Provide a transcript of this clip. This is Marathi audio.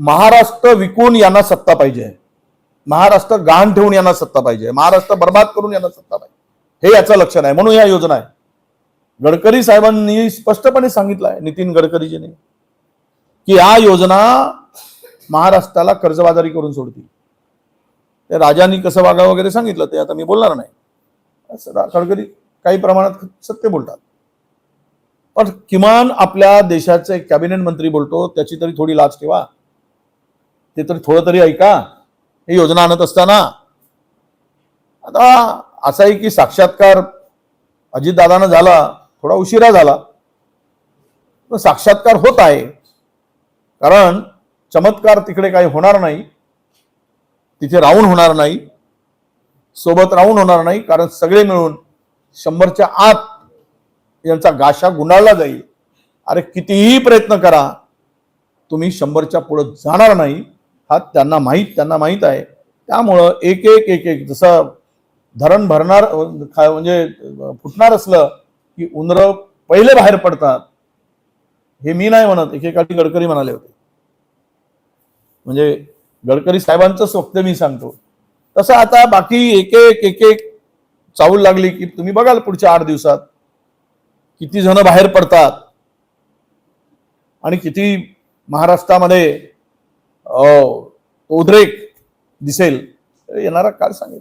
महाराष्ट्र विकून यांना सत्ता पाहिजे. महाराष्ट्र गहाण ठेवून यांना सत्ता पाहिजे. महाराष्ट्र बर्बाद करून यांना सत्ता पाहिजे. हे याचं लक्षण आहे. म्हणून या योजना आहे. गडकरी साहेबांनी स्पष्टपणे सांगितलं आहे नितीन गडकरीजीने की या योजना महाराष्ट्राला कर्जबाजारी करून सोडतील. ते राजांनी कसं वागावं वगैरे सांगितलं ते आता मी बोलणार नाही. गडकरी काही प्रमाणात सत्य बोलतात. पण किमान आपल्या देशाचे कॅबिनेट मंत्री बोलतो त्याची तरी थोडी लाच ठेवा. ते तरी थोडं तरी ऐका. ही योजना आणत असताना. आता असं आहे की साक्षात्कार अजितदादानं झाला थोडा उशिरा झाला. पण साक्षात्कार होत आहे. कारण चमत्कार तिकडे काही होणार नाही. तिथे राहून होणार नाही. सोबत राहून होणार नाही. कारण सगळे मिळून शंभरच्या आत यांचा गाशा गुंडाळला जाईल. अरे कितीही प्रयत्न करा. तुम्ही शंभरच्या पुढं जाणार नाही. हा त्यांना माहीत त्यांना माहीत आहे. त्यामुळं एक एक एक एक जसं धरण भरणार खा- म्हणजे फुटणार असलं की उंदरं पहिले बाहेर पडतात. हे मी नाही म्हणत एकेकाठी गडकरी म्हणाले होते. म्हणजे गडकरी साहेबांचंच वक्तव्य मी सांगतो. तसं आता बाकी एक एक एक एक चावल लागली की तुम्ही बघाल पुढच्या आठ दिवसात किती जण बाहेर पडतात. आणि किती महाराष्ट्रामध्ये उद्रेक दिसेल. येणारा काळ सांगेल